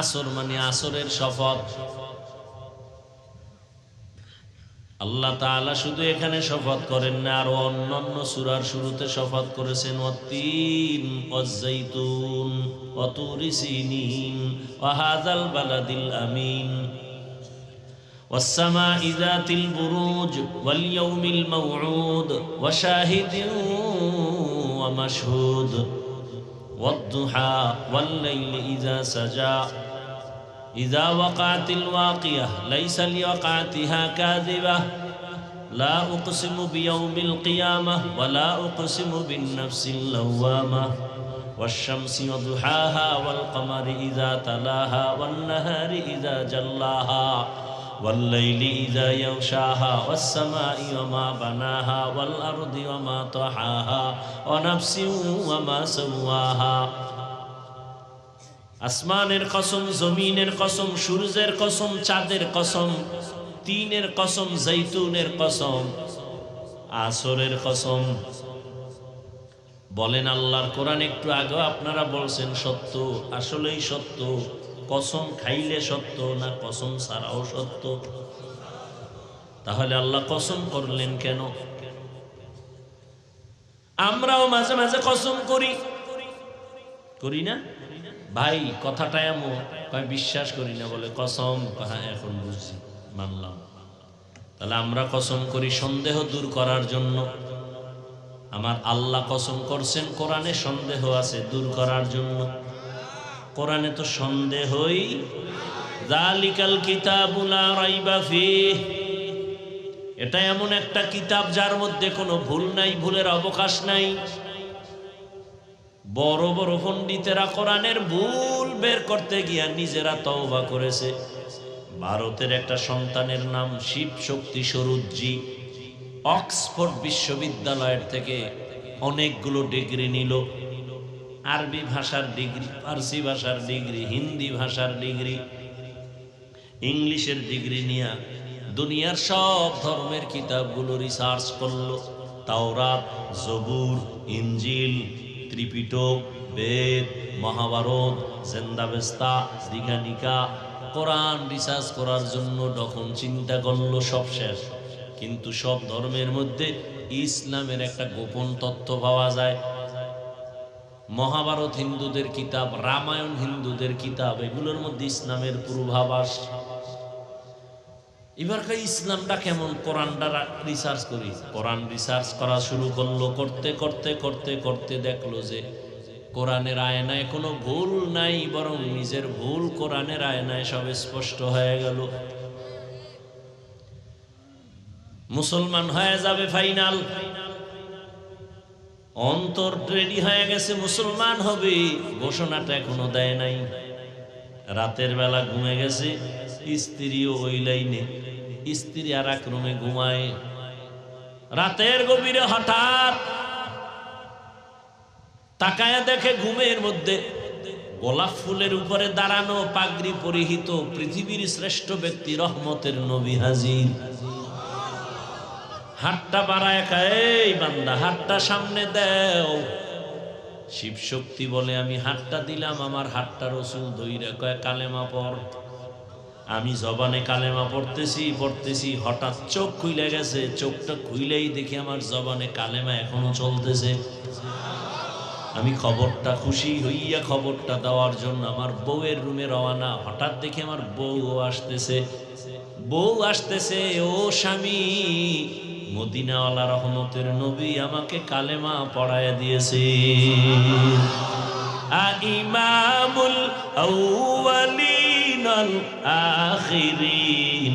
আসরি মানে আসরের শপথ। আল্লাহ শুধু এখানে শপথ করেন না, আরও অন্যান্য সূরার শুরুতে শপথ করেছেন সিনিন বালাদিল আমিন। والسماء ذات البروج واليوم الموعود وشاهد ومشهود والضحى والليل إذا سجى. إذا وقعت الواقية ليس لوقعتها كاذبة. لا أقسم بيوم القيامة ولا أقسم بالنفس اللوامة. والشمس وضحاها والقمر إذا تلاها والنهار إذا جلاها. والليل إذا يغشاها والسماء وما بناها والأرض وما طحاها ونفس وما سواها আসমানের কসম জমিনের কসম সূর্যের কসম চাঁদের কসম তিনের কসম জৈতুনের কসম আসরের কসম বলেন আল্লাহর কোরআন একটু আগে আপনারা বলছেন সত্য আসলেই সত্য কসম খাইলে সত্য না কসম ছাড়াও সত্য? তাহলে আল্লাহ কসম করলেন কেন? আমরাও মাঝে মাঝে কসম করি। করি না? ভাই, কথাটা এমন বিশ্বাস করি না, বলে কসম হ্যাঁ এখন বুঝছি, মানলাম। তাহলে আমরা কসম করি সন্দেহ দূর করার জন্য। আমার আল্লাহ কসম করছেন, কোরআনে সন্দেহ আছে দূর করার জন্য। কোরআনে তো সন্দেহই। জালিকাল কিতাবুলা রাইবা ফিহ। এটা এমন একটা কিতাব যার মধ্যে কোনো ভুল নাই, ভুলের অবকাশ নাই। বড় বড় পণ্ডিতেরা কোরআনের ভুল বের করতে গিয়া নিজেরা তওবা করেছে। ভারতের একটা সন্তানের নাম শিব শক্তি সরুজ্জি অক্সফোর্ড বিশ্ববিদ্যালয়ের থেকে অনেকগুলো ডিগ্রি নিল। আরবি ভাষার ডিগ্রি, ফার্সি ভাষার ডিগ্রি, হিন্দি ভাষার ডিগ্রি, ইংলিশের ডিগ্রি নিয়ে দুনিয়ার সব ধর্মের কিতাবগুলো রিসার্চ করল। তাওরাত, জবুর ইঞ্জিল ত্রিপিটক, বেদ, মহাভারত, জেন্দাবেস্তা, দীঘানিকা, কোরআন রিসার্চ করার জন্য তখন চিন্তা করল সব শেষ। কিন্তু সব ধর্মের মধ্যে ইসলামের একটা গোপন তথ্য পাওয়া যায়। মহাভারত হিন্দুদের কিতাব, রামায়ণ হিন্দুদের কিতাব, এগুলোর মধ্যে ইসলামের পূর্বাভাস। এবারকার ইসলামটা কেমন? কোরআনটা রিসার্চ করি। কোরআন রিসার্চ করা শুরু করল, করতে করতে করতে করতে দেখল যে কোরআনের আয়নায় কোনো ভুল নাই, বরং নিজের ভুল কোরআনের আয়নায় সব স্পষ্ট হয়ে গেল। মুসলমান হয়ে যাবে ফাইনাল অন্তর রেডি হয়ে গেছে, মুসলমান হবে, ঘোষণাটা এখনও দেয় নাই। রাতের বেলা ঘুমে গেছে, স্ত্রীও ওই লাইনে, স্ত্রী আর এক রুমে ঘুমায়। রাতের গভীরে হঠাৎ তাকায় দেখে ঘুমের মধ্যে গোলাপ ফুলের উপরে দাঁড়ানো পাগড়ি পরিহিত পৃথিবীর শ্রেষ্ঠ ব্যক্তি রহমতের নবী হাজির। হাতটা বাড়ায় এই বান্দা, হাতটা সামনে দেও। শিব শক্তি বলে, আমি হাতটা দিলাম, আমার হাতটা রসুল ধৈরে কয়, কালেমা পর আমি জবানে কালেমা পড়তেছি পড়তেছি, হঠাৎ চোখ খুইলে গেছে, চোখটা খুইলেই দেখি আমার জবানে কালেমা এখনও চলতেছে। আমি খবরটা খুশি হইয়া খবরটা দেওয়ার জন্য আমার বউয়ের রুমে রওয়ানা হঠাৎ দেখি আমার বউ আসতেছে। বউ আসতেছে, ও স্বামী মদিনাওয়ালা রহমতের নবী আমাকে কালেমা পড়ায় দিয়েছে। ইমামুল আউয়ালিন আল আখিরিন,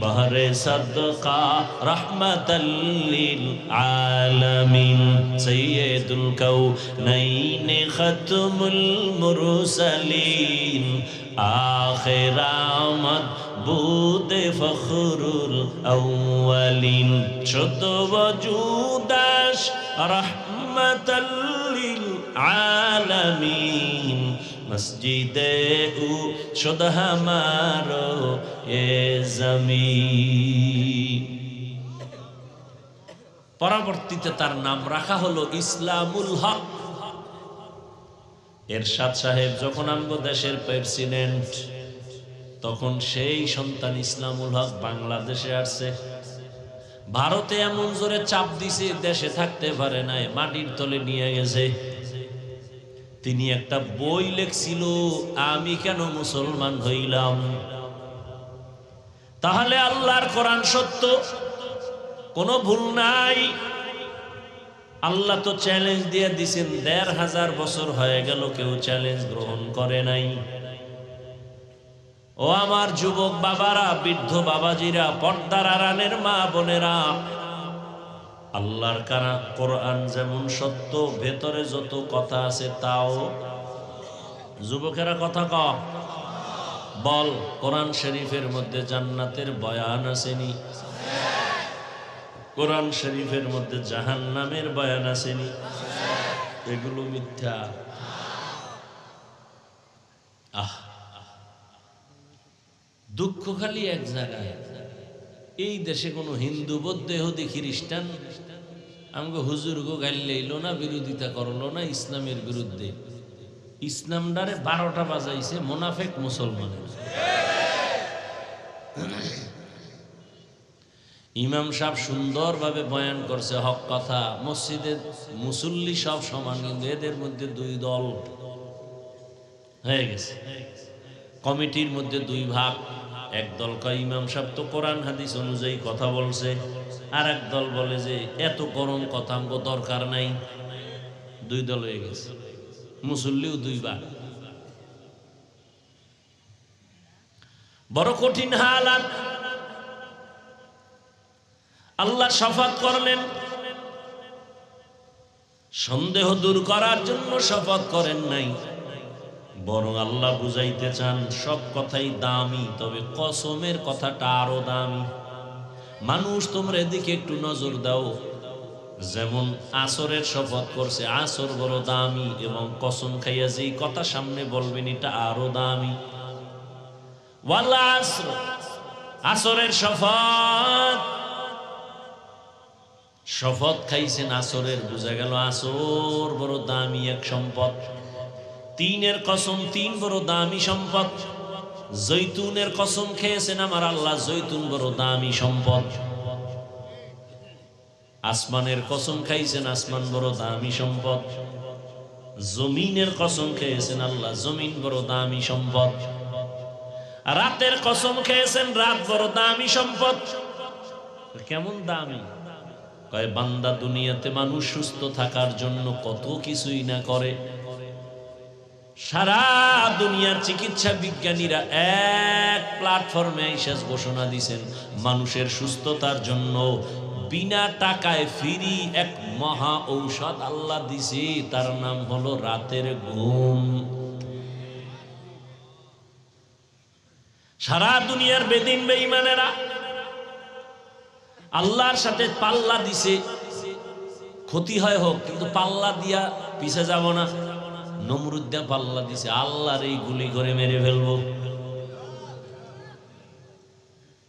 বহরে সদকা রহমতাল্লিল আলামিন সৈয়দুল কৌনাইন খতমুল মুরসালিন। আখির আমদ বুদে ফখরুল আউয়ালিন শত বজুদাস রহমতাল্লিল আলামিন মসজিদে উ শুদ হামারো এ জমি পরবর্তীতে তার নাম রাখা হলো ইসলামুল হক। এরশাদ সাহেব যখন আমগো দেশের প্রেসিডেন্ট, তখন সেই সন্তান ইসলামুল হক বাংলাদেশে আসছে। ভারতে এমন জোরে চাপ দিছে, দেশে থাকতে পারে নাই, মাটির তলে নিয়ে গেছে। তিনি একটা বই লেখছিল, আমি কেন মুসলমান হইলাম? তাহলে আল্লাহর কোরআন সত্য? কোনো ভুল নাই। আল্লাহ তো চ্যালেঞ্জ দিয়ে দিছেন, দেড় হাজার বছর হয়ে গেল কেউ চ্যালেঞ্জ গ্রহণ করে নাই। ও আমার যুবক বাবারা, বৃদ্ধ বাবাজিরা, পর্দার আরানের মা বোনেরা, আল্লাহর কারা কোরআন যেমন সত্য, ভেতরে যত কথা আছে তাও। যুবকেরা কথা ক বল, কোরআন শরীফের মধ্যে জান্নাতের বয়ান আসেনি। কোরআন শরীফের মধ্যে জাহান নামের বয়ান আসেনি। এগুলো মিথ্যা। দুঃখ খালি এক জায়গায়। এই দেশে কোনো হিন্দু, বৌদ্ধ খ্রিস্টান আমাকে হুজুর গো গাইলেইলো না, বিরোধিতা করল না ইসলামের বিরুদ্ধে। ইসলামডারে বারোটা বাজাইছে মোনাফেক মুসলমানের। ইমাম সাহেব সুন্দরভাবে বয়ান করছে, হক কথা। মসজিদে মুসল্লি সব সমান, কিন্তু এদের মধ্যে দুই দল হয়ে গেছে। কমিটির মধ্যে দুই ভাগ। এক দল কয়, ইমাম সাহেব তো কোরআন, হাদিস অনুযায়ী কথা বলছে। আর এক দল বলে যে, এত গরম কথা দরকার নাই। দুই দল হয়ে গেছে। মুসল্লিও দুই ভাগ। বড় কঠিন হালাত। আল্লাহ শপথ করলেন। সন্দেহ দূর করার জন্য শপথ করেন নাই। বরং আল্লাহ বুঝাইতে চান, সব কথাই দামি, তবে কসমের কথাটা আরও দামি। মানুষ তোমরা এদিকে একটু নজর দাও। যেমন আসরের শপথ করছে, আসর বড় দামি এবং কসম খাইয়া যেই কথা সামনে বলবেন, এটা আরও দামি। ওয়াল্লা আসর, আসরের শপথ শপথ খাইছেন আসরের, বোঝা গেল আসর বড় দামি এক সম্পদ। তিনের কসম তিন বড় দামি সম্পদ। জৈতুনের কসম খেয়েছেন আমার আল্লাহ, জৈতুন বড় দামি সম্পদ। আসমানের কসম খাইছেন আসমান বড় দামি সম্পদ। জমিনের কসম খেয়েছেন আল্লাহ, জমিন বড় দামি সম্পদ। রাতের কসম খেয়েছেন, রাত বড় দামি সম্পদ। কেমন দামি? কয়, বান্দা দুনিয়াতে মানুষ সুস্থ থাকার জন্য কত কিছুই না করে। সারা দুনিয়ার চিকিৎসা বিজ্ঞানীরা এক প্ল্যাটফর্মে শেষ ঘোষণা দিছেন মানুষের সুস্থতার জন্য বিনা টাকায় ফিরি এক মহা ঔষধ আল্লাহ দিছে, তার নাম হলো রাতের ঘুম। সারা দুনিয়ার বেদিন বেঈমানেরা আল্লাহর সাথে পাল্লা দিছে। ক্ষতি হয় হোক, কিন্তু পাল্লা দিয়া পিছে যাব না। নমরুদ্দা পাল্লা দিছে, আল্লাহর এই গুলি করে মেরে ফেলব।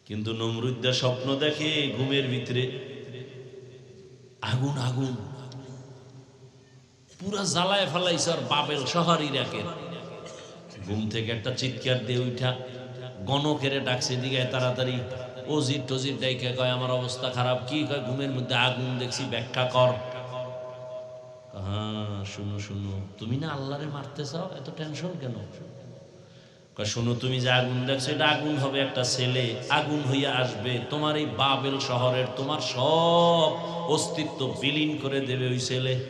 কিন্তু নমরুদ্দা স্বপ্ন দেখে ঘুমের ভিতরে আগুন আগুন। পুরা জ্বালায় ফেলাইছে আর বাবেল শহর ইরাকের ঘুম থেকে একটা চিৎকার দিয়ে উঠা, গণকেরে ডাকছে দিকে তাড়াতাড়ি। অজির টজির ডাইকে কয়, আমার অবস্থা খারাপ। কি কয়, ঘুমের মধ্যে আগুন দেখছি, ব্যাখ্যা কর। হ্যাঁ শুনো শুনো। তুমি না আল্লাহরে মারতে চাও? এত টেনশন কেন? শুনো, তুমি যে আগুন দেখছ, এটা আগুন হবে একটা ছেলে। আগুন হইয়া আসবে। তোমার এই বাবেল শহরের তোমার সব অস্তিত্ব বিলীন করে দেবে ওই ছেলে।